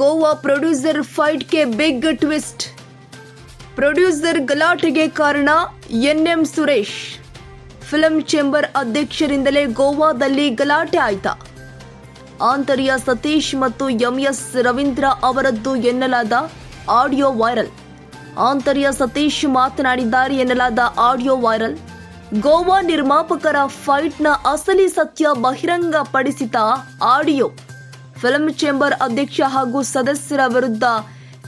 Goa producer fight ಕೆ big twist. Producer ಗಲಾಟೆಗೆ ಕಾರಣ ಎನ್ಎಂ ಸುರೇಶ್. ಫಿಲಂ ಚೇಂಬರ್ ಅಧ್ಯಕ್ಷರಿಂದಲೇ ಗೋವಾದಲ್ಲಿ ಗಲಾಟೆ ಆಯ್ತಾ. ಆಂತರ್ಯ ಸತೀಶ್ ಮತ್ತು ಎಂಎಸ್ ರವೀಂದ್ರ ಅವರದ್ದು ಎನ್ನಲಾದ ಆಡಿಯೋ ವೈರಲ್. ಆಂತರ್ಯ ಸತೀಶ್ ಮಾತನಾಡಿದ್ದಾರೆ ಎನ್ನಲಾದ ಆಡಿಯೋ ವೈರಲ್. ಗೋವಾ ನಿರ್ಮಾಪಕರ ಫೈಟ್ನ ಅಸಲಿ ಸತ್ಯ ಬಹಿರಂಗಪಡಿಸಿದ ಆಡಿಯೋ. ಫಿಲ್ಮ್ ಚೇಂಬರ್ ಅಧ್ಯಕ್ಷ ಹಾಗೂ ಸದಸ್ಯರ ವಿರುದ್ಧ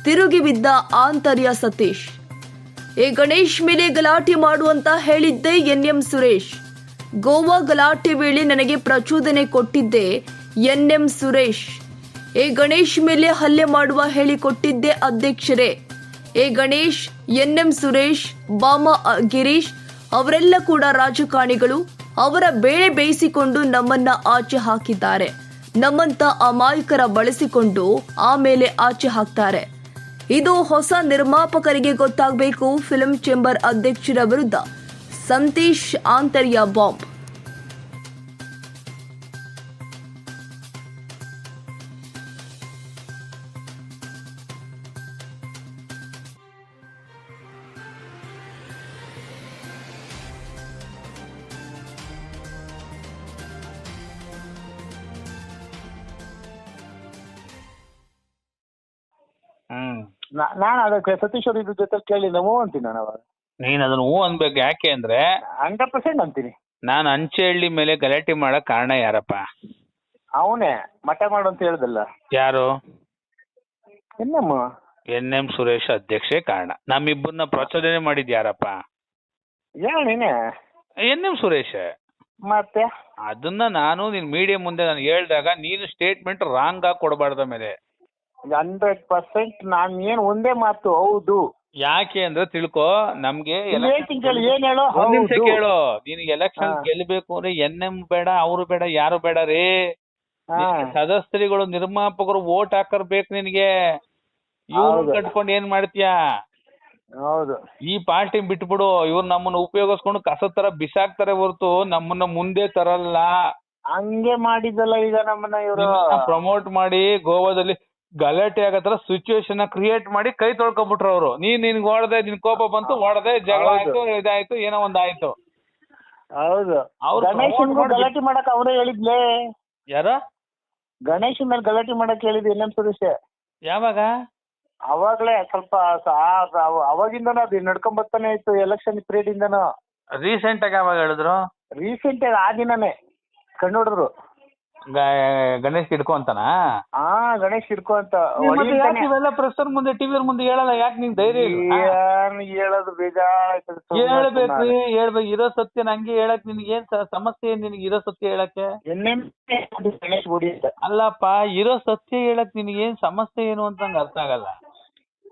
ತಿರುಗಿ ಬಿದ್ದ ಆಂತರ್ಯ ಸತೀಶ್. ಎ ಗಣೇಶ್ ಮೇಲೆ ಗಲಾಟೆ ಮಾಡುವಂತ ಹೇಳಿದ್ದೆ ಎನ್ಎಂ ಸುರೇಶ್. ಗೋವಾ ಗಲಾಟೆ ವೇಳೆ ನನಗೆ ಪ್ರಚೋದನೆ ಕೊಟ್ಟಿದ್ದೆ ಎನ್ಎಂ ಸುರೇಶ್. ಎ ಗಣೇಶ್ ಮೇಲೆ ಹಲ್ಲೆ ಮಾಡುವ ಹೇಳಿಕೊಟ್ಟಿದ್ದೆ ಅಧ್ಯಕ್ಷರೇ. ಎ ಗಣೇಶ್, ಎನ್ಎಂ ಸುರೇಶ್ ಬಾಮ ಗಿರೀಶ್ ಅವರೆಲ್ಲ ಕೂಡ ರಾಜಕಾರಣಿಗಳು ಅವರ ಬೇಳೆ ಬೇಯಿಸಿಕೊಂಡು ನಮ್ಮನ್ನ ಆಚೆ ಹಾಕಿದ್ದಾರೆ. ನಮ್ಮಂತ ಅಮಾಯಕರ ಬಳಸಿಕೊಂಡು ಆಮೇಲೆ ಆಚೆ ಹಾಕ್ತಾರೆ. ಇದು ಹೊಸ ನಿರ್ಮಾಪಕರಿಗೆ ಗೊತ್ತಾಗಬೇಕು ಫಿಲ್ಮ್ ಚೇಂಬರ್ ಅಧ್ಯಕ್ಷರ ವಿರುದ್ಧ. ಸಂತೀಶ್ ಆಂತರ್ಯ ಬಾಂಬ್. ಹ್ಮ್ ನಾನು ಅದಕ್ಕೆ ಸತೀಶ್ ಅವ್ರ ಇದ್ರ ಜೊತೆ ಕೇಳಿ ನಾವು ಅಂತೀನಿ ನಾನು ಅವಾಗ. ನೀನ್ ಅದನ್ನ ಹೂ ಅನ್ಬೇಕು ಯಾಕೆ ಅಂದ್ರೆ ಹಂಡ್ರೆಡ್ ಪರ್ಸೆಂಟ್ ಅಂತೀನಿ. ನಾನು ಅಂಚೆಹಳ್ಳಿ ಮೇಲೆ ಗಲಾಟೆ ಮಾಡಕ್ ಕಾರಣ ಯಾರಪ್ಪ? ಅವನೇ ಮಠ ಮಾಡು ಅಂತ ಹೇಳ್ದಲ್ಲ. ಯಾರು? ಇನ್ನಮ್ಮ ಎನ್ ಎಂ ಸುರೇಶ್ ಅಧ್ಯಕ್ಷೆ ಕಾರಣ. ನಮ್ಮಿಬ್ಬರನ್ನ ಪ್ರಚೋದನೆ ಮಾಡಿದ್ ಯಾರಪ್ಪ? ಹೇಳ ನೀನೆ. N M Suresh. ಮತ್ತೆ? ಅದನ್ನ ನಾನು ನಿನ್ ಮೀಡಿಯಾ ಮುಂದೆ ನಾನು ಹೇಳ್ದಾಗ ನೀನು ಸ್ಟೇಟ್ಮೆಂಟ್ ರಾಂಗ್ ಆಗಿ ಕೊಡಬಾರ್ದ ಮೇಲೆ. ಹಂಡ್ರೆಡ್ ಪರ್ಸೆಂಟ್ ನಾನು ಏನ್ ಒಂದೇ ಮಾತು ಹೌದು. ಯಾಕೆ ಅಂದ್ರೆ ತಿಳ್ಕೊ ನಮ್ಗೆ ಕೇಳಿ ಏನ್ ಹೇಳೋ? ಒಂದ್ ನಿಮಿಷ ಹೌದು. ಕೇಳು ನಿನಗೆ ಎಲೆಕ್ಷನ್ ಹಾ. ಗೆಲ್ಬೇಕು ಅಂದ್ರೆ ಎನ್ ಎಂ ಬೇಡ ಅವ್ರು ಬೇಡ ಯಾರು ಬೇಡ ರೀ. ಹಾ. ನಿನಗೆ ಸದಸ್ಯರುಗಳು ನಿರ್ಮಾಪಕರು ವೋಟ್ ಹಾಕರ್ ಬೇಕು ನಿನಗೆ. ಇವ್ರು ಹೌದು. ಕಟ್ಕೊಂಡು ಏನ್ ಮಾಡ್ತೀಯಾ? ಹೌದು. ಈ ಪಾರ್ಟಿ ಬಿಟ್ಬಿಡು ಇವ್ರು ನಮ್ಮನ್ನ ಉಪಯೋಗಿಸ್ಕೊಂಡು ಕಸ ತರ ಬಿಸಾಕ್ತಾರೆ ಹೊರತು ನಮ್ಮನ್ನ ಮುಂದೆ ತರಲ್ಲ. ಹಂಗೆ ಮಾಡಿದಲ್ಲ ಈಗ ನಮ್ಮನ್ನ ಇವರು. ಪ್ರಮೋಟ್ ಮಾಡಿ ಗೋವಾದಲ್ಲಿ ಗಲಾಟೆ ಆಗತ್ತರ ಸಿಚುವೇಶನ್ ಕ್ರಿಯೇಟ್ ಮಾಡಿ ಕೈ ತೊಳ್ಕೊಬಿಟ್ರು ಅವರು. ನೀನ್ ನಿನ್ಗೆ ಓಡದೆ ನಿನ್ ಕೋಪ ಬಂತು ಓಡದೆ ಜಗಳ. ಆಯ್ತು ಇದಾಯ್ತು ಏನೋ ಒಂದ್ ಆಯ್ತು. ಹೌದು. ಗಲಾಟೆ ಮಾಡಕ್ ಅವರೇ ಹೇಳಿದ್ಲೇ? ಯಾರ? ಗಣೇಶನ್ ಮೇಲೆ ಗಲಾಟೆ ಮಾಡಕ್ ಹೇಳಿದ್ ಎನ್ ಎಂ ಸುರೇಶ್ ಯಾವಾಗ? ಅವಾಗ್ಲೇ ಸ್ವಲ್ಪ ಅವಾಗಿಂದನೂ ಅದು ನಡ್ಕೊಂಡ್ ಬರ್ತಾನೆ ಇತ್ತು ಎಲೆಕ್ಷನ್ ಪೀರಿಯಡ್ ಇಂದನು. ರೀಸೆಂಟ್ ಆಗಿ ಯಾವಾಗ ಹೇಳಿದ್ರು? ರೀಸೆಂಟ್ ಆಗಿ ಆ ದಿನನೇ ಕಂಡುಹಿಡಿದ್ರು ಗ- ಗಣೇಶ್ ಹಿಡ್ಕೊ ಅಂತಾನ? ಹಾ ಗಣೇಶ್ ಹಿಡ್ಕೊ ಅಂತ. ಇವೆಲ್ಲ ಪ್ರೆಸ್ಸರ್ ಮುಂದೆ ಟಿವಿ ಮುಂದೆ ಹೇಳಲ್ಲ? ಯಾಕೆ ನಿಂಗ್ ಧೈರ್ಯ ಇಲ್ಲ? ಏನ್ ಹೇಳೋದು ಹೇಳ್ಬೇಕು. ಹೇಳ್ಬೇಕು. ಇರೋ ಸತ್ಯ ನಂಗೆ ಹೇಳಕ್ ನಿನ್ಗೆ ಏನ್ ಸ- ಸಮಸ್ಯೆ ಏನ್ ನಿನ್ಗೆ ಇರೋ ಸತ್ಯ ಹೇಳಕ್ಕೆ? ಗಣೇಶ್ ಗುಡಿ ಅಂತ. ಅಲ್ಲಪ್ಪ ಇರೋ ಸತ್ಯ ಹೇಳಕ್ ನಿನ್ಗೆ ಏನ್ ಸಮಸ್ಯೆ ಏನು ಅಂತ ನಂಗೆ ಅರ್ಥ ಆಗಲ್ಲ.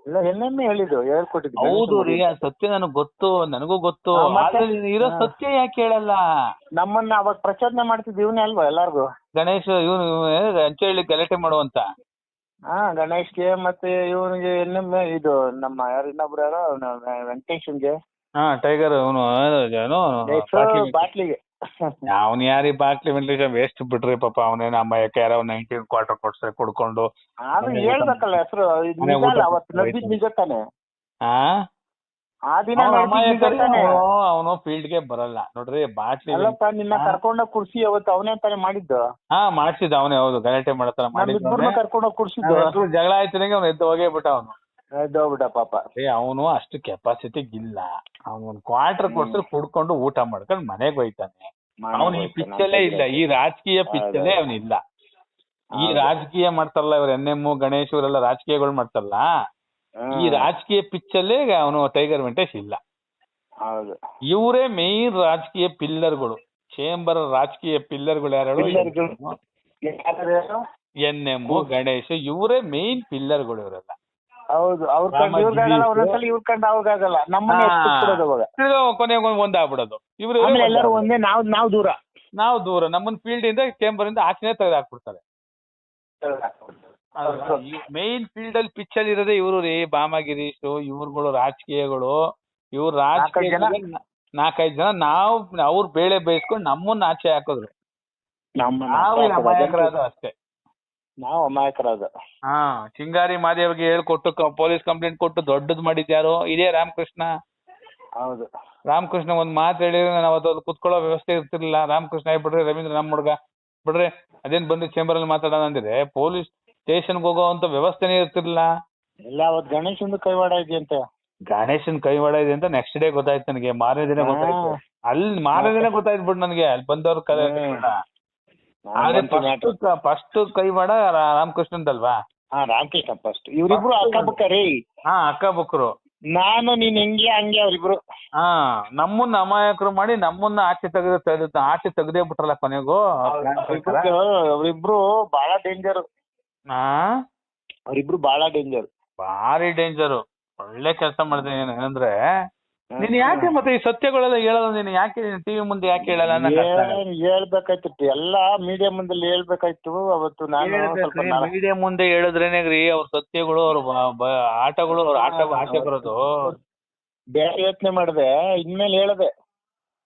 ಇಲ್ಲ ಎಂ ಹೇಳಿದ್ದು ಹೇಳ್ಕೊಟ್ಟಿದ್ದು ಹೌದು ರೀ. ಆ ಸತ್ಯ ನನಗ್ ಗೊತ್ತು ನನಗೂ ಗೊತ್ತು ಹಾ, ಮತ್ತೆ? ಆದ್ರೆ ನೀನ್ ಇರೋ ಹಾ. ಸತ್ಯ ಯಾಕೆ ಹೇಳಲ್ಲ ನಮ್ಮನ್ನ ಅವಾಗ ಪ್ರಚೋದನೆ ಮಾಡ್ತಿದ್ ಇವನೇ ಅಲ್ವಾ ಎಲ್ಲಾರ್ಗು ಗಣೇಶ್ ಇವನು ಹೇಳಿ ಗಲಾಟೆ ಮಾಡುವಂತ ಹಾ ಗಣೇಶ್ಗೆ ಮತ್ತೆ ಇವನಿಗೆ ಇನ್ನೊಮ್ಮೆ ಇದು ನಮ್ಮ ಯಾರು ಇನ್ನೊಬ್ರು ಯಾರೋ ಅವ್ನು ವೆಂಕಟೇಶನ್ಗೆ ಹಾ ಟೈಗರ್ ಅವನು ಏನು ಬಾಟ್ಲಿಗೆ ಅವನ್ ಯಾರಿ ಬಾಟ್ಲಿ ವೆಂಕಟೇಶ ವೇಸ್ಟ್ ಬಿಡ್ರಿ ಪಾಪ. ಅವನೇನ ಅಮ್ಮಯ್ಯಕ್ಕೆ ಯಾರೋ ನೈನ್ಟೀನ್ ಕ್ವಾರ್ಟರ್ ಕೊಡ್ಸ್ರೆ ಕುಡ್ಕೊಂಡು ಹೇಳ್ಬೇಕಲ್ಲ ಹೆಸರು. ಅವತ್ತು ನಡ್ದಿದ್ ನಿಜ ತಾನೆ. ಆ? ಆ ದಿನ ಅವನು ಫೀಲ್ಡ್ಗೆ ಬರಲ್ಲ. ನೋಡ್ರಿ ಬಾಟ್ಲಿ ಅಲ್ಲಪ್ಪ ನಿನ್ನ ಕರ್ಕೊಂಡ ಕುರ್ಸಿ ಅವತ್ತು ಅವನೇ ತಾನೆ ಮಾಡಿದ್ದು. ಹಾ ಮಾಡ್ಸಿದ್ದ ಅವನೇ ಹೌದು. ಗಲಾಟೆ ಮಾಡತ್ತಾರ ನಮ್ಮಿಬ್ಬರನ್ನ ಕರ್ಕೊಂಡ ಕುರ್ಸಿದ್ದು ಮಾಡಿದ್ದು ಜಗಳ ಆಯ್ತು ಅವ್ನು ಎದ್ದು ಹೋಗೇ ಬಿಟ್ಟ ಅವನು ಎದ್ದೋಗ್ಬಿಟ್ಟ ಪಾಪ. ಏ ಅವನು ಅಷ್ಟು ಕೆಪಾಸಿಟಿ ಇಲ್ಲ ಅವನು ಒಂದ್ ಕ್ವಾರ್ಟರ್ ಕೊಡ್ಸಿದ್ರೆ ಕುಡ್ಕೊಂಡು ಊಟ ಮಾಡ್ಕೊಂಡು ಮನೆಗೆ ಹೋಯ್ತಾನೆ. ಅವನು ಈ ಪಿಚ್ಚಲ್ಲೇ ಇಲ್ಲ. ಈ ರಾಜಕೀಯ ಪಿಚ್ಚಲ್ಲೇ ಅವನಿಲ್ಲ. ಈ ರಾಜಕೀಯ ಮಾಡ್ತಾರಲ್ಲ ಇವ್ರ ಎನ್ ಎಂ ಗಣೇಶ್ ಇವರೆಲ್ಲ ರಾಜಕೀಯಗಳು ಮಾಡ್ತಾರಲ್ಲ ಈ ರಾಜಕೀಯ ಪಿಚ್ಚಲ್ಲೇ ಅವನು ಟೈಗರ್ ವೆಂಕಟೇಶ್ ಇಲ್ಲ. ಇವರೇ ಮೇನ್ ರಾಜಕೀಯ ಪಿಲ್ಲರ್ಗಳು. ಚೇಂಬರ್ ರಾಜಕೀಯ ಪಿಲ್ಲರ್ಗಳು ಯಾರು? ಎನ್ ಎಂ ಗಣೇಶ್ ಇವರೇ ಮೇನ್ ಪಿಲ್ಲರ್ಗಳು ಇವರೆಲ್ಲ. ಹೌದು ಅವ್ರ ಕಂಡು ಇವ್ರಿಗಾಗಲ್ಲ ಒಂದೊಂದ್ಸಲ ಇವ್ರ ಕಂಡು ಅವ್ರಿಗಾಗಲ್ಲ ನಮ್ಮನ್ನ ಎತ್ತಿಟ್ಬಿಡೋದು ಅವಾಗ ಕೊನೆಗೆ ಒಂದಾಗ್ಬಿಡೋದು ಇವ್ರು ಆಮೇಲೆ ಎಲ್ಲರೂ ಒಂದೇ ನಾವ್ ನಾವ್ ದೂರ. ನಾವು ದೂರ. ನಮ್ಮನ್ ಫೀಲ್ಡ್ ಇಂದ ಚೇಂಬರ್ ಇಂದ ಆಚೆನೆ ತೆಗೆದು ಹಾಕ್ಬಿಡ್ತಾರೆ ಮೇನ್ ಫೀಲ್ಡ್ ಅಲ್ಲಿ ಪಿಚ್ ಅಲ್ಲಿ ಇರೋದೇ ಇವರು ರೀ ಬಾಮಗಿರೀಶ್ ಇವ್ರುಗಳು ರಾಜಕೀಯಗಳು. ಇವ್ರು ರಾಜಕೀಯ ನಾಲ್ಕೈದ್ ಜನ ನಾವು ಅವ್ರ ಬೇಳೆ ಬೇಯಿಸ್ಕೊಂಡು ನಮ್ಮನ್ನ ಆಚೆ ಹಾಕಿದ್ರು. ನಾವು ಅಷ್ಟೇ. ನಾವು ಅಮಾಯಕರಾದ ಹಾ ಚಿಂಗಾರಿ ಮಾದೇವ್ಗೆ ಹೇಳ್ಕೊಟ್ಟು ಪೊಲೀಸ್ ಕಂಪ್ಲೇಂಟ್ ಕೊಟ್ಟು ದೊಡ್ಡದ್ ಮಾಡಿದ್ಯಾರು ಇದೇ ರಾಮಕೃಷ್ಣ? ಹೌದು. ರಾಮಕೃಷ್ಣ ಒಂದ್ ಮಾತು ಹೇಳಿದ್ರೆ ನಾವ್ ಅದು ಕುತ್ಕೊಳ್ಳೋ ವ್ಯವಸ್ಥೆ ಇರ್ತಿರ್ಲಿಲ್ಲ. ರಾಮಕೃಷ್ಣ ಏ ಬಿಡ್ರಿ ರವೀಂದ್ರ ನಮ್ಮ ಹುಡುಗ. ಬಿಡ್ರಿ ಅದೇನ್ ಬಂದು ಚೇಂಬರ್ ಅಲ್ಲಿ ಮಾತಾಡೋಣ ಅಂದ್ರೆ ಪೊಲೀಸ್ ಸ್ಟೇಷನ್ಗೆ ಹೋಗೋವಂತ ವ್ಯವಸ್ಥೆನೇ ಇರ್ತಿರ್ಲಿಲ್ಲ. ಎಲ್ಲ ಅವತ್ ಗಣೇಶಂದು ಕೈವಾಡ ಅಂತ. ಗಣೇಶನ್ ಕೈವಾಡ ಇದೆ ಅಂತ ನೆಕ್ಸ್ಟ್ ಡೇ ಗೊತ್ತಾಯ್ತು ನನಗೆ. ಮಾರನೇ ದಿನ ಗೊತ್ತಾಯ್ತು. ಹಾ. ಅಲ್ಲಿ ಮಾರನೇ ದಿನ ಗೊತ್ತಾಯ್ತು ಬಿಡ್ ನನಗೆ. ಅಲ್ಲಿ ಬಂದವ್ರ ಕಲೆ ಹ್ಮ್. ಫಸ್ಟ್ ಕೈ ಮಾಡ ರಾಮಕೃಷ್ಣನ್ ಅಲ್ವಾ ಹಾ ರಾಮಕೃಷ್ಣ ಫಸ್ಟ್ ಇವ್ರಿಬ್ರು ಅಕ್ಕಪಕ್ಕ ರೀ. ಹಾ ಅಕ್ಕ ಬುಕ್ರು ನಾನು ನೀನ್ ಹೆಂಗೆ ಹಂಗೆ ಅವ್ರಿಬ್ರು. ಹಾ ನಮ್ಮನ್ನ ಅಮಾಯಕರು ಮಾಡಿ ನಮ್ಮನ್ನ ಆಚೆ ತೆಗೆದು ತೆಗೆದು ಆಚೆ ತೆಗ್ದೇ ಬಿಟ್ರಲ್ಲ ಕೊನೆಗೂ. ಅವ್ರಿಬ್ರು ಬಹಳ ಡೇಂಜರ್ ಹಾ ಅವ್ರಿಬ್ರು ಬಹಳ ಡೇಂಜರ್ ಭಾರಿ ಡೇಂಜರ್ ಒಳ್ಳೆ ಕೆಲಸ ಮಾಡಿದೆ ಏನಂದ್ರೆ ನೀನ್ ಯಾಕೆ ಮತ್ತೆ ಈ ಸತ್ಯಗಳೆಲ್ಲ ಹೇಳಲ್ಲ? ನೀನು ಯಾಕೆ ಟಿವಿ ಮುಂದೆ ಯಾಕೆ ಹೇಳಲ್ಲ ಆಗಲ್ಲ. ಹೇಳ್ಬೇಕಾಯ್ತು ಎಲ್ಲ ಮೀಡಿಯಾ ಮುಂದೆ ಹೇಳ್ಬೇಕಾಯ್ತು. ಅವತ್ತು ನಾನು ಸ್ವಲ್ಪ ನಾನು ಮೀಡಿಯಾ ಮುಂದೆ ಹೇಳಿದ್ರೇನೆ ರೀ ಅವ್ರ ಸತ್ಯಗಳು ಅವ್ರ ಬ- ಬ- ಆಟಗಳು ಅವ್ರ ಆಟ ಆಟ ಬರೋದು. ಬೇರೆ ಯೋಚನೆ ಮಾಡಿದೆ ಇನ್ಮೇಲೆ ಹೇಳದೆ.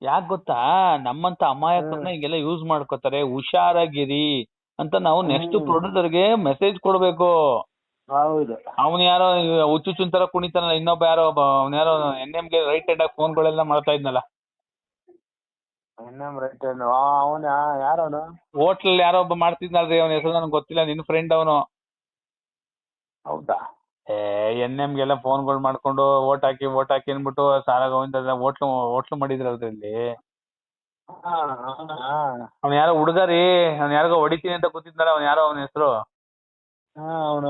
ಯಾಕ್ ಗೊತ್ತಾ? ನಮ್ಮಂತ ಅಮಾಯಕರನ್ನ ಹಿಂಗೆಲ್ಲ ಯೂಸ್ ಮಾಡ್ಕೋತಾರೆ. ಹುಷಾರಾಗಿರಿ ಅಂತ ನಾವು ನೆಕ್ಸ್ಟ್ ಪ್ರೊಡ್ಯೂಸರ್ ಪ್ರೊಡ್ಯೂಸರ್ಗೆ ಮೆಸೇಜ್ ಕೊಡ್ಬೇಕು. ಹೌದು. ಅವನ್ ಯಾರೋ ಹುಚ್ಚುಚ್ಚುನ್ ತರ ಕುಣಿತಾನಲ್ಲ ಇನ್ನೊಬ್ಬ ಯಾರೋ ಅವ್ನ್ ಯಾರೋ ಎನ್ಗೆ ರೈಟ್ ಹ್ಯಾಂಡ್ ಆಗಿ ಫೋನ್ಗಳೆಲ್ಲ ಮಾಡ್ತಾ ಇದ್ನಲ್ಲ. ಎನ್ಎಂ ರೈಟ್ ಅವನ ಯಾರವನು ಹೋಟ್ಲಲ್ಲಿ ಯಾರೋ ಒಬ್ಬ ಮಾಡ್ತಿದ್ನಲ್ರಿ ಅವನ ಹೆಸರು ನನಗೆ ಗೊತ್ತಿಲ್ಲ ನಿನ್ ಫ್ರೆಂಡ್ ಅವನು. ಹೌದಾ? ಏ ಎನ್ ಗೆಲ್ಲ ಫೋನ್ಗಳು ಮಾಡ್ಕೊಂಡು ಓಟ್ ಹಾಕಿ ಓಟ್ ಹಾಕಿ ಅಂದ್ಬಿಟ್ಟು ಸಾಲ ಗೋವಿಂದ ಹೋಟ್ಲು ಹೋಟ್ಲು ಮಾಡಿದ್ರು ಅದರಲ್ಲಿ ಹಾ, ಅವ್ನಾ? ಅವ್ನ್ ಯಾರೋ ಹುಡುಗ ರೀ ಅವ್ನ್ ಯಾರಿಗೋ ಹೊಡಿತೀನಿ ಅಂತ ಕೂತಿದ್ನಲ್ಲ ಅವನು ಯಾರೋ ಅವನ ಹೆಸರು? ಅವನು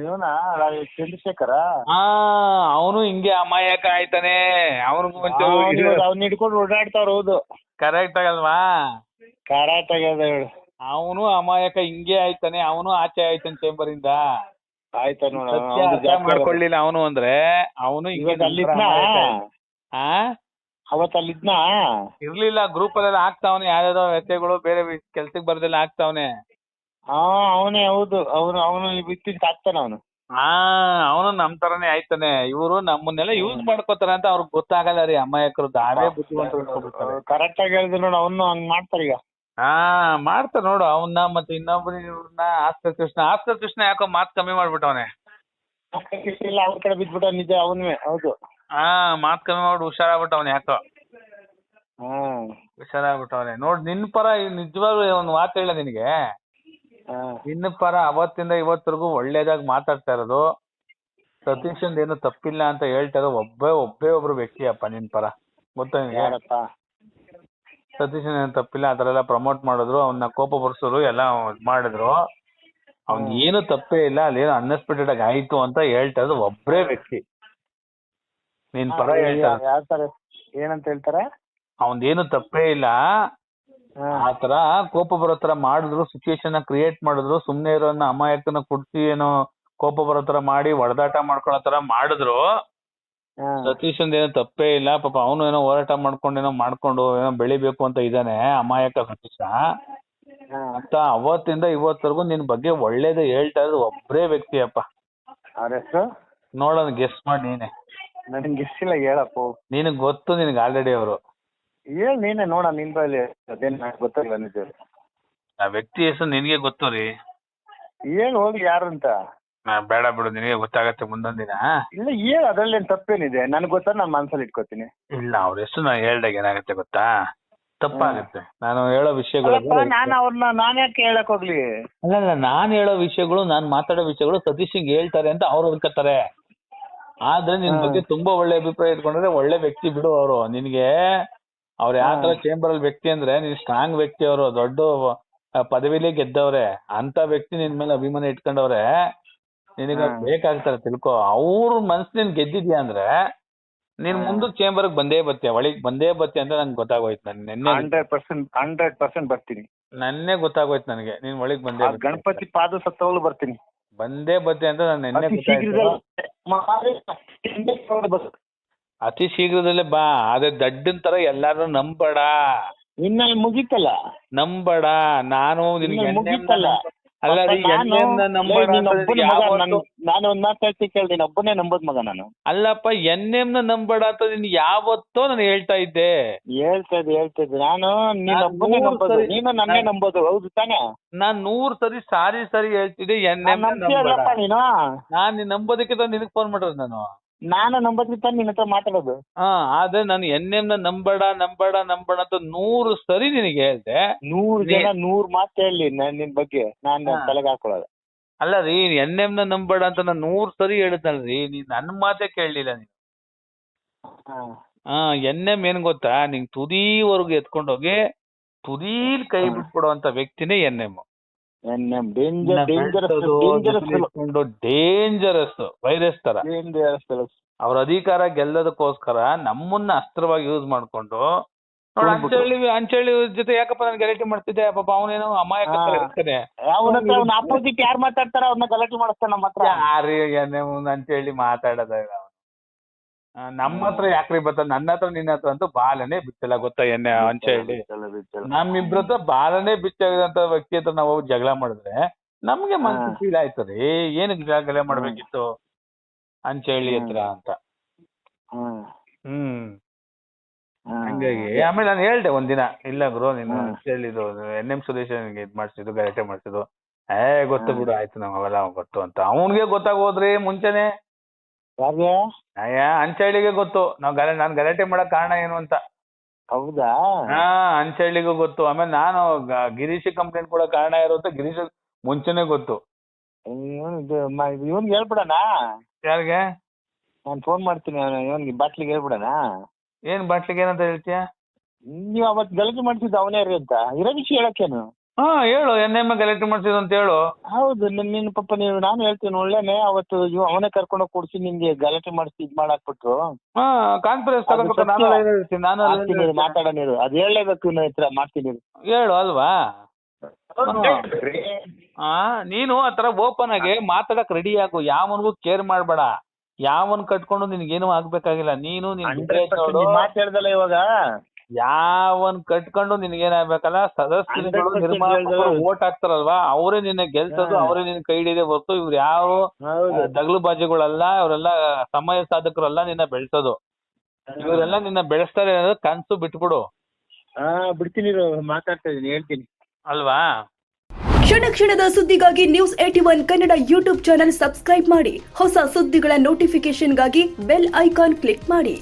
ಇವನ? ಚಂದ್ರಶೇಖರ? ಹಾ ಅವನು ಹಿಂಗೆ ಅಮಾಯಕ ಆಯ್ತಾನೆ. ಅವನಿಗೂ ಒಂಚೂರು ಅವ್ನ ಹಿಡ್ಕೊಂಡು ಓಡಾಡ್ತಾವ್ ಹೌದು. ಕರೆಕ್ಟ್ ಆಗಲ್ವಾ? ಕರೆಕ್ಟ್ ಆಗ್ಯದ ಹೇಳು. ಅವನು ಅಮಾಯಕ ಹಿಂಗೆ ಆಯ್ತಾನೆ ಅವನು ಆಚೆ ಆಯ್ತಾನೆ ಚೇಂಬರ್ ಇಂದ. ಆಯ್ತಾ ನೋಡ ಸತ್ಯ ಅರ್ಥ ಮಾಡ್ಕೊಳ್ಳಿಲ್ಲ ಅವನು ಅಂದ್ರೆ ಅವನು ಹಿಂಗೆ ಇವಾಗ ಅಲ್ಲಿದ್ನ ಹಾ ಅವತ್ ಅಲ್ಲಿದ್ನ ಇರ್ಲಿಲ್ಲ ಗ್ರೂಪ್ ಅಲ್ಲೆಲ್ಲ ಹಾಕ್ತಾವನೆ ಯಾವ್ದಾದ್ರು ವ್ಯಕ್ತಿಗಳು ಬೇರೆ ಕೆಲ್ಸಕ್ಕೆ ಬರ್ದೆಲ್ಲ ಹಾಕ್ತಾವನೆ ಹಾ ಅವನೇ ಹೌದು. ಅವನು ಅವನು ಬಿತ್ತಿದ್ ಹಾಕ್ತಾನೆ ಅವನು. ಹಾ ಅವನು ನಮ್ ತರನೇ ಆಯ್ತಾನೆ. ಇವರು ನಮ್ಮನ್ನೆಲ್ಲ ಯೂಸ್ ಮಾಡ್ಕೋತಾರ ಅಂತ ಅವ್ರಿಗೆ ಗೊತ್ತಾಗಲ್ಲ ರೀ. ಅಮಾಯಕರು ದಾವೆ ಬುದ್ಧಿವಂತರು ಅನ್ಕೊಂಡ್ಬಿಡ್ತಾರೆ. ಕರೆಕ್ಟ್ ಆಗಿ ಹೇಳಿದ್ರು ನೋಡು ಅವನು ಹಂಗ್ ಮಾಡ್ತಾರೆ ಈಗ. ಹಾ ಮಾಡ್ತಾರ ನೋಡು. ಅವನ್ನ ಮತ್ತೆ ಇನ್ನೊಬ್ಬನ ಇವ್ರನ್ನ ಆಸ್ಕರ್ ಕೃಷ್ಣ ಆಸ್ಕರ್ ಕೃಷ್ಣ ಯಾಕೋ ಮಾತ್ ಕಮ್ಮಿ ಮಾಡ್ಬಿಟ್ಟವನೆ. ಇಲ್ಲ ಅವ್ರ ಕಡೆ ಬಿದ್ಬಿಟ್ಟ ನಿಜ ಅವನ್ವೇ ಹೌದು. ಹಾ ಮಾತ್ ಕಮ್ಮಿ ಮಾಡಿ ಹುಷಾರಾಗ್ಬಿಟ್ಟವನೆ ಯಾಕೋ. ಹ್ಮ್. ಹುಷಾರಾಗ್ಬಿಟ್ಟವನೆ. ನೋಡ್ ನಿನ್ ಪರ ನಿಜವಾಗ್ಲೂ ಒಂದ್ ಮಾತು ಹೇಳ ನಿನಗೆ. ಹಾ. ನಿನ್ನ ಪರ ಅವತ್ತಿಂದ ಇವತ್ತರೆಗೂ ಒಳ್ಳೇದಾಗಿ ಮಾತಾಡ್ತಾ ಇರೋದು. ಸತೀಶಂದ್ ಏನು ತಪ್ಪಿಲ್ಲ ಅಂತ ಹೇಳ್ತಾ ಇರೋ ಒಬ್ಬೇ ಒಬ್ಬೇ ಒಬ್ರು ವ್ಯಕ್ತಿಯಪ್ಪ ನಿನ್ ಪರ. ಗೊತ್ತಾ ಸತೀಶ್ ಯಾರಪ್ಪ? ಸತೀಶನ್ ಏನು ತಪ್ಪಿಲ್ಲ ಆ ಥರ ಎಲ್ಲ ಪ್ರಮೋಟ್ ಮಾಡಿದ್ರು ಅವನ್ನ ಕೋಪ ಬರ್ಸೋರು ಎಲ್ಲ ಇದ್ ಮಾಡಿದ್ರು. ಅವ್ನ್ ಏನು ತಪ್ಪೇ ಇಲ್ಲ ಅಲ್ಲೇನೋ ಅನ್ಎಕ್ಸ್ಪೆಕ್ಟೆಡ್ ಆಗಿ ಆಯ್ತು ಅಂತ ಹೇಳ್ತಾ ಇರೋದು ಒಬ್ಬರೇ ವ್ಯಕ್ತಿ. ನಿನ್ ಪರ ಹೇಳ್ತಾರೆ ಯಾವ ತರ ಏನಂತ ಹೇಳ್ತಾರೆ? ಅವನ್ದೇನು ತಪ್ಪೇ ಇಲ್ಲ. ಆ ತರ ಕೋಪ ಬರೋ ತರ ಮಾಡಿದ್ರು ಸಿಚುಯೇಷನ್ ಕ್ರಿಯೇಟ್ ಮಾಡಿದ್ರು ಸುಮ್ನೆ ಇರೋನ್ನ ಅಮಾಯಕನ ಕುಡ್ಸಿ ಏನೋ ಕೋಪ ಬರೋ ತರ ಮಾಡಿ ಹೊಡೆದಾಟ ಮಾಡ್ಕೊಳೋ ತರ ಮಾಡಿದ್ರು. ಸತೀಶ್ ಏನೋ ತಪ್ಪೇ ಇಲ್ಲ ಪಾಪ ಅವನು ಏನೋ ಹೋರಾಟ ಮಾಡ್ಕೊಂಡು ಏನೋ ಮಾಡ್ಕೊಂಡು ಏನೋ ಬೆಳಿಬೇಕು ಅಂತ ಇದ್ದಾನೆ ಅಮಾಯಕ ಸತೀಶ. ಅಂತ ಅವತ್ತಿಂದ ಇವತ್ತರೆಗೂ ನಿನ್ ಬಗ್ಗೆ ಒಳ್ಳೇದು ಹೇಳ್ತಾ ಇದ್ರು ಒಬ್ಬರೇ ವ್ಯಕ್ತಿಯಪ್ಪ. ನೋಡೋಣ ಗೆಸ್ಟ್ ಮಾಡಿ ನೀನೆ. ನನಗೆ ಇಲ್ಲ ಹೇಳಪ್ಪ. ನಿನಗ್ ಗೊತ್ತು ನಿನಗೆ ಆಲ್ರೆಡಿ ಅವರು. ಹೇಳ್ ನೀನೆ ನೋಡ ನಿನ್ ಬಳಿ ಅದೇನ್ ನಂಗ್ ಗೊತ್ತಾಗಿಲ್ಲ ನಿಜ ಆ ವ್ಯಕ್ತಿ ಹೆಸರು ನಿನಗೆ ಗೊತ್ತು ರೀ. ಹೇಳ್ ಹೋಗಿ ಯಾರು ಅಂತ. ಆ, ಬೇಡ ಬಿಡು ನಿನಗೆ ಗೊತ್ತಾಗತ್ತೆ ಮುಂದೊಂದ್ ದಿನ ಇಲ್ಲ ಅದ್ರಲ್ಲಿ ಅದ್ರಲ್ಲೇನ್ ತಪ್ಪೇನಿದೆ. ನನ್ ಗೊತ್ತಾ ನಾನ್ ಮನ್ಸಲ್ಲಿ ಇಟ್ಕೋತೀನಿ. ಇಲ್ಲ ಅವ್ರ ಹೆಸರು ನಾನು ಹೇಳ್ದಾಗ ಏನಾಗುತ್ತೆ ಗೊತ್ತಾ? ತಪ್ಪಾಗುತ್ತೆ. ನಾನು ಹೇಳೋ ವಿಷಯಗಳು ಅಲ್ಲಪ್ಪ ನಾನು ಅವ್ರನ್ನ ನಾನ್ ಯಾಕೆ ಹೇಳಕ್ ಹೋಗ್ಲಿ? ಅಲ್ಲಲ್ಲ ನಾನ್ ಹೇಳೋ ವಿಷಯಗಳು ನಾನ್ ಮಾತಾಡೋ ವಿಷಯಗಳು ಸತೀಶಿಗೆ ಹೇಳ್ತಾರೆ ಅಂತ ಅವ್ರು ಅನ್ಕೋತಾರೆ ಆದ್ರೆ ನಿನ್ ಬಗ್ಗೆ ತುಂಬಾ ಒಳ್ಳೆ ಅಭಿಪ್ರಾಯ ಇಟ್ಕೊಂಡ್ರೆ ಒಳ್ಳೆ ವ್ಯಕ್ತಿ ಬಿಡು ಅವರು. ನಿನ್ಗೆ ಅವ್ರು ಯಾವ ತರ ಚೇಂಬರ್ ಅಲ್ಲಿ ವ್ಯಕ್ತಿ ಅಂದ್ರೆ ನೀನ್ ಸ್ಟ್ರಾಂಗ್ ವ್ಯಕ್ತಿ ಅವರು ದೊಡ್ಡ ಪದವಿಲಿ ಗೆದ್ದವ್ರೆ ಅಂತ ವ್ಯಕ್ತಿ ನಿನ್ ಮೇಲೆ ಅಭಿಮಾನ ಇಟ್ಕೊಂಡವ್ರೆ ನಿನಗ. ಬೇಕಾಗ್ತಾರೆ ತಿಳ್ಕೊ ಅವ್ರ ಮನ್ಸ್ ನೀನ್ ಗೆದ್ದಿದ್ಯಾ ಅಂದ್ರೆ ನೀನ್ ಮುಂದಕ್ಕೆ ಚೇಂಬರ್ ಬಂದೇ ಬರ್ತೀಯ ಒಳಗ್ ಬಂದೇ ಬರ್ತೀಯ ಅಂತ ನಂಗೆ ಗೊತ್ತಾಗೋಯ್ತು ನನ್ ನಿನ್ನೆ ಹಂಡ್ರೆಡ್ ಪರ್ಸೆಂಟ್ ಹಂಡ್ರೆಡ್ ಪರ್ಸೆಂಟ್ ಬರ್ತೀನಿ ನನ್ನೆ ಗೊತ್ತಾಗೋಯ್ತು ನನಗೆ ನೀನ್ ಒಳಗ್ ಬಂದೇ ಆ ಬರ್ತೀಯ. ಗಣಪತಿ ಪಾದ ಸತ್ತವಲ್ಲ ಬರ್ತೀನಿ ಬಂದೇ ಬತ್ತೆ ಅಂತ ನಾನು ನೆನ್ನೆ ಅತಿ ಗೊತ್ತಾಯ್ತು ಬಸ್. ಅತಿ ಶೀಘ್ರದಲ್ಲೇ ಬಾ ಅದೇ ದಡ್ಡನ್ ತರ ಎಲ್ಲಾರು ನಂಬಡ ಇನ್ನ ಮುಗೀತಲ್ಲ? ನಂಬಡ ನಾನು ನಿನ್ಗೆ ಮುಗಿತಲ್ಲ. ಅಲ್ಲ ರೀ ನಾನು NM ನ ನಂಬರ್ ಲೇ, ನೀನ್ ಒಂದ್ ಮಾತಾಡ್ತಿ ಕೇಳ್ರಿ ಕೇಳಿ ಒಬ್ಬನೇ ನಂಬೋದ್ ಮಗ ನಾನು. ಅಲ್ಲಪ್ಪ ಎನ್ ಎಂ ನ ನಂಬಡ ಅಂತ ನೀನ್ ಯಾವತ್ತೋ ನಾನು ಹೇಳ್ತಾ ಇದ್ದೆ. ಹೇಳ್ತಾ ಇದ್ದೆ ಹೇಳ್ತಾ ಇದ್ದೆ. ನಾನು ನೀನ್ ಒಬ್ಬನೇ ನಂಬೋದು. ನೀನು ನನ್ನೇ ನಾನ್- ನಂಬೋದು ಹೌದು ತಾನೇ? ನಾನ್ ನೂರ್ ಸರಿ ಸಾರಿ ಸರಿ ಹೇಳ್ತಿದ್ದೆ ಎನ್ ಎಂ ನಾನ್ ನೀನು? ನಾನ್ ನಿನ್ ನಂಬೋದಕ್ಕಿಂತ ನಿನಗ್ ಫೋನ್ ಮಾಡಿರೋದು ನಾನು? ನಾನು ನಂಬೋದ್ಕಿಂತ ನಿನ್ನ ಹತ್ರ ಮಾತಾಡೋದು ಹಾ ಆದ್ರೆ ನಾನು ಎನ್ ಎಂ ನ ನಂಬಡ ನಂಬಡ ನಂಬಡ ಅಂತ ನೂರು ಸರಿ ನಿನಗೆ ಹೇಳ್ದೆ ನೂರ್ ಜನ ನೂರ್ ಮಾತು ಹೇಳಿ ನಾನ್ ನಿನ್ ಬಗ್ಗೆ ನಾನ್. ತಲೆಗೆ ಹಾಕೊಳ್ಳೋದು ಅಲ್ಲ ರೀ ಎನ್ ಎಂ ನ ನಂಬಡ ಅಂತ ನಾನು ನೂರ್ ಸರಿ ಹೇಳಿದ್ನಲ್ರಿ ನೀನ್ ನನ್ನ ಮಾತೇ ಕೇಳಲಿಲ್ಲ ನೀನು ಹಾ. ಎನ್ ಎಂ ಏನ್ ಗೊತ್ತಾ ನಿಂಗ್ ತುದಿವರೆಗೂ ಎತ್ಕೊಂಡೋಗಿ ತುದೀಲ್ ಕೈ. ಬಿಟ್ಕೊಡುವಂತ ವ್ಯಕ್ತಿನೇ N M danger dangerous dangerous dangerous virus ತರ. ಡೇಂಜರಸ್ ಅವ್ರ ಅಧಿಕಾರ ಗೆಲ್ಲದಕ್ಕೋಸ್ಕರ ನಮ್ಮನ್ನ ಅಸ್ತ್ರವಾಗಿ ಯೂಸ್ ಮಾಡ್ಕೊಂಡು ನೋಡ. ಅಂಚಳ್ಳಿ ಅಂಚಳ್ಳಿ ಜೊತೆ ಯಾಕಪ್ಪ ನಾನು ಗಲಾಟೆ ಮಾಡ್ತಿದ್ದೆ? ಪಾಪ ಅವನೇನೋ ಅಮಾಯಕ. ಇರ್ತಾನೆ. ಅವನ ಆಪೋಸಿಟ್ ಯಾರು ಮಾತಾಡ್ತಾರ ಅವ್ನ ಗಲಾಟೆ ಮಾಡಿಸ್ತಾನ ನಮ್ಮ ಹತ್ರ. ಯಾರು ಅಂತೇಳಿ ಮಾತಾಡೋದ ನಮ್ಮ ಹತ್ರ ಯಾಕ್ರಿ ಬರ್ತ ನನ್ನ ಹತ್ರ ನಿನ್ನ ಹತ್ರ ಅಂತೂ ಬಾಲನೆ ಬಿಚ್ಚಲ್ಲ ಗೊತ್ತಾ ಎಣ್ಣೆ ಅಂಚೆ ಹೇಳಿ. ನಮ್ಮಿಬ್ರ ಹತ್ರ ಬಾಲನೆ ಬಿಚ್ಚಾಗಿದಂತ ವ್ಯಕ್ತಿ ಹತ್ರ ನಾವು ಹೋಗಿ ಜಗಳ ಮಾಡಿದ್ರೆ ನಮ್ಗೆ ಮನ್ಸು ಫೀಲ್ ಆಯ್ತದೆ ಏನಕ್ಕೆ ಜಗಳ ಮಾಡ್ಬೇಕಿತ್ತು ಅಂಚಳ್ಳಿ ಹತ್ರ ಅಂತ. ಹ್ಮ್. ಹಂಗಾಗಿ ಆಮೇಲೆ ನಾನು ಹೇಳ್ದೆ ಒಂದಿನ ಇಲ್ಲ ಗುರು ನೀನು ಹೇಳಿದ್ರು ಎನ್ ಎಂ ಸುರೇಶ್ ಇದ್ ಮಾಡ್ಸಿದ್ರು ಗಲಾಟೆ ಮಾಡ್ಸಿದ್ರು ಏ ಗೊತ್ತು ಬಿಡು ಆಯ್ತು ನಾವ್ ಅವೆಲ್ಲ ಗೊತ್ತು ಅಂತ. ಅವನ್ಗೆ ಗೊತ್ತಾಗೋದ್ರಿ ಮುಂಚೆನೆ ಯಾರ್ಗೆ? ಅಯ್ಯ ಅಂಚಳ್ಳಿಗೆ ಗೊತ್ತು. ನಾವ್ ಗಲ ನಾನ್ ಗಲಾಟೆ ಮಾಡಕ್ ಕಾರಣ ಏನು ಅಂತ. ಹೌದಾ? ಹಾ ಅಂಚಳ್ಳಿಗೂ ಗೊತ್ತು. ಆಮೇಲೆ ನಾನು ಗ- ಗಿರೀಶ್ ಕಂಪ್ಲೇಂಟ್ ಕೊಡಕ್ ಕಾರಣ ಇರೋ ಅಂತ ಗಿರೀಶ್ ಮುಂಚೆನೆ ಗೊತ್ತು. ಇವನ್ ಇವನ್ಗೆ ಹೇಳ್ಬಿಡಣ? ಯಾರಿಗೆ? ನಾನು ಫೋನ್ ಮಾಡ್ತೀನಿ ಇವನ್ಗೆ ಬಾಟ್ಲಿಗೆ ಹೇಳ್ಬಿಡಣ? ಏನ್ ಬಾಟ್ಲಿಗೆ ಏನಂತ ಹೇಳ್ತೀಯ? ನೀವ್ ಅವತ್ ಗಲಾಟೆ ಮಾಡ್ತಿದ್ದ ಅವನೇ ರೀ ಅಂತ? ಇರೋ ವಿಷಯ ಹೇಳಕ್ಕೇನು? ಹಾ ಹೇಳು ಎನ್ ಎಂ ಗಲಾಟೆ ಮಾಡ್ಸಿದ್ದು ಅಂತ ಹೇಳು. ಹೌದು ನಿನ್ ನಿನ್ ಪಾಪ ನೀವು ನಾನು ಹೇಳ್ತೀನಿ ಒಳ್ಳೇನೆ ಅವತ್ತು ಇವ ಅವನೇ ಕರ್ಕೊಂಡೋಗಿ ಕೊಡ್ಸಿ ನಿಮ್ಗೆ ಗಲಾಟೆ ಮಾಡಿಸಿ ಇದ್ ಮಾಡಾಕ್ಬಿಟ್ರು. ಹಾ ಕಾನ್ಫರೆನ್ಸ್ ತಗೋಬೇಕು ನಾನು ಸತ್ಯ. ಇರ್ತೀನಿ ನಾನು ಹೇಳ್ತೀನಿ. ಇರ್ತೀನಿ. ಮಾತಾಡೋಣ ಅದು ಹೇಳಲೇಬೇಕು ಇವ್ನ ಹತ್ರ ಮಾಡ್ತೀನಿ ಹೇಳು ಅಲ್ವಾ? ಆ ನೀನು ಆತರ ಓಪನ್ ಆಗಿ ಮಾತಾಡಕ್ ರೆಡಿ ಆಗು ಯಾವನ್ಗೂ ಕೇರ್ ಮಾಡ್ಬೇಡ. ಯಾವನ್ ಕಟ್ಕೊಂಡು ನಿನ್ಗೇನು ಆಗ್ಬೇಕಾಗಿಲ್ಲ. ನೀನು ನಿನ್ ಹಂಡ್ರೆಡ್ ಗುಡ್ಡೆ ನೋಡು. ಪರ್ಸೆಂಟ್ ಮಾತು ಹೇಳ್ದಲ್ಲ ಇವಾಗ. ಯಾವನ್ ಕಟ್ಕೊಂಡು ನಿನ್ಗೇನಾಗ್ಬೇಕಲ್ಲ ಸದಸ್ಯರುಗಳು 100% ನಿರ್ಮಾಪಕರು. ಓಟ್ ಹಾಕ್ತಾರಲ್ವಾ? ಅವರೇ ನಿನ್ನ ಗೆಲ್ಸೋದು. ಅವರೇ ನಿನ್ ಕೈ ಹಿಡಿದೇ ಹೊರತು ಇವ್ರು ಯಾವ ದಗಲು ಬಾಜಿಗಳಲ್ಲ ಇವರೆಲ್ಲ ಸಮಯ ಸಾಧಕರಲ್ಲ ನಿನ್ನ ಬೆಳ್ಸೋದು. ಇವರೆಲ್ಲ ನಿನ್ನ ಬೆಳೆಸ್ತಾರೆ ಅನ್ನೋದು ಕನ್ಸು ಬಿಟ್ಬಿಡು. ಹಾ ಬಿಡ್ತೀನಿ ಮಾತಾಡ್ತಾ ಇದೀನಿ ಹೇಳ್ತೀನಿ. ಅಲ್ವಾ? ಕ್ಷಣ ಕ್ಷಣದ ಸುದ್ದಿಗಾಗಿ news AT one Kannada YouTube channel subscribe ಮಾಡಿ. ಹೊಸ ಸುದ್ದಿಗಳ ನೋಟಿಫಿಕೇಶನ್ಗಾಗಿ ಬೆಲ್ ಐಕಾನ್ ಕ್ಲಿಕ್ ಮಾಡಿ.